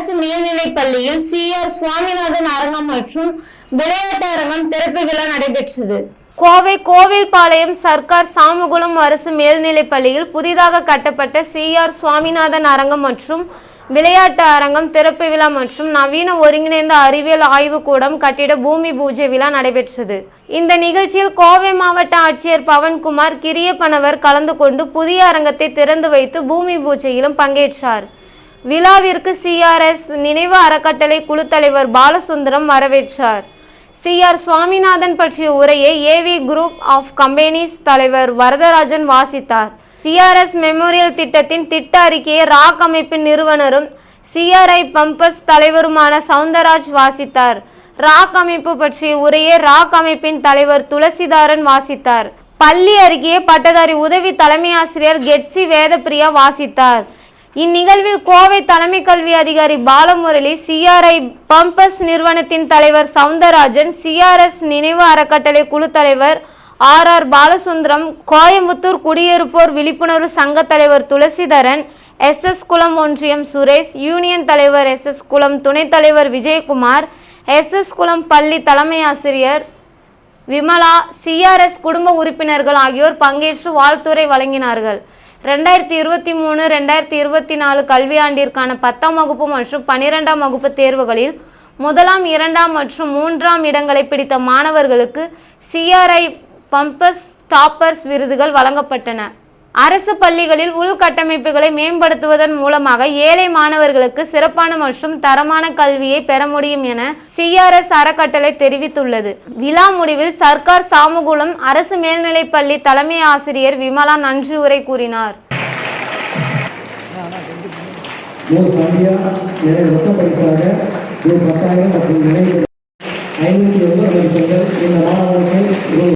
அரசு மேல்நிலைப் பள்ளியில் சி. ஆர். சுவாமிநாதன் அரங்கம் மற்றும் விளையாட்டு அரங்கம் திறப்பு விழா நடைபெற்றது. கோவை கோவில்பாளையம் சர்க்கார் சாமுகுளம் அரசு மேல்நிலைப் பள்ளியில் புதிதாக கட்டப்பட்ட சிஆர் சுவாமிநாதன் அரங்கம் மற்றும் விளையாட்டு அரங்கம் திறப்பு விழா மற்றும் நவீன ஒருங்கிணைந்த அறிவியல் ஆய்வுக்கூடம் கட்டிட பூமி பூஜை விழா நடைபெற்றது. இந்த நிகழ்ச்சியில் கோவை மாவட்ட ஆட்சியர் பவன்குமார் கிரியப்பனவர் கலந்து கொண்டு புதிய அரங்கத்தை திறந்து வைத்து பூமி பூஜையிலும் பங்கேற்றார். விழாவிற்கு சிஆர்எஸ் நினைவு அறக்கட்டளை குழு தலைவர் பாலசுந்தரம் வரவேற்றார். சிஆர் சுவாமிநாதன் பற்றிய உரையை ஏவி குரூப் ஆஃப் கம்பெனிஸ் தலைவர் வரதராஜன் வாசித்தார். சிஆர்எஸ் மெமோரியல் திட்டத்தின் திட்ட அறிக்கையை ராக் அமைப்பின் நிறுவனரும் சிஆர்ஐ பம்பஸ் தலைவருமான சவுந்தரராஜ் வாசித்தார். ராக் அமைப்பு பற்றிய உரையை ராக் அமைப்பின் தலைவர் துளசிதாரன் வாசித்தார். பள்ளி அருகே பட்டதாரி உதவி தலைமை ஆசிரியர் கெட்சி வேதப்பிரியா வாசித்தார். இந்நிகழ்வில் கோவை தலைமை கல்வி அதிகாரி பாலமுரளி சிஆர்ஐ பம்பஸ் நிறுவனத்தின் தலைவர் சவுந்தரராஜன் சிஆர்எஸ் நினைவு அறக்கட்டளை குழு தலைவர் ஆர் ஆர் பாலசுந்தரம் கோயம்புத்தூர் குடியிருப்போர் விழிப்புணர்வு சங்க தலைவர் துளசிதரன் எஸ் எஸ் குளம் ஒன்றியம் சுரேஷ் யூனியன் தலைவர் எஸ் எஸ் குளம் துணைத் தலைவர் விஜயகுமார் எஸ் எஸ் குளம் பள்ளி தலைமை ஆசிரியர் விமலா சிஆர்எஸ் குடும்ப உறுப்பினர்கள் ஆகியோர் பங்கேற்று வாழ்த்துரை வழங்கினார்கள். ரெண்டாயிரத்தி இருபத்தி மூணு ரெண்டாயிரத்தி இருபத்தி நாலு கல்வியாண்டிற்கான பத்தாம் வகுப்பு மற்றும் பனிரெண்டாம் வகுப்பு தேர்வுகளில் முதலாம் இரண்டாம் மற்றும் மூன்றாம் இடங்களை பிடித்த மாணவர்களுக்கு சிஆர்ஐ பம்பஸ் டாப்பர்ஸ் விருதுகள் வழங்கப்பட்டன. அரசு பள்ளிகளில் உள்கட்டமைப்புகளை மேம்படுத்துவதன் மூலமாக ஏழை மாணவர்களுக்கு சிறப்பான மற்றும் தரமான கல்வியை பெற முடியும் என சிஆர்எஸ் அறக்கட்டளை தெரிவித்துள்ளது. விழா முடிவில் சர்க்கார் சாமுகுளம் அரசு மேல்நிலைப் பள்ளி தலைமை ஆசிரியர் விமலா நன்றி உரை கூறினார். ஐநூற்றி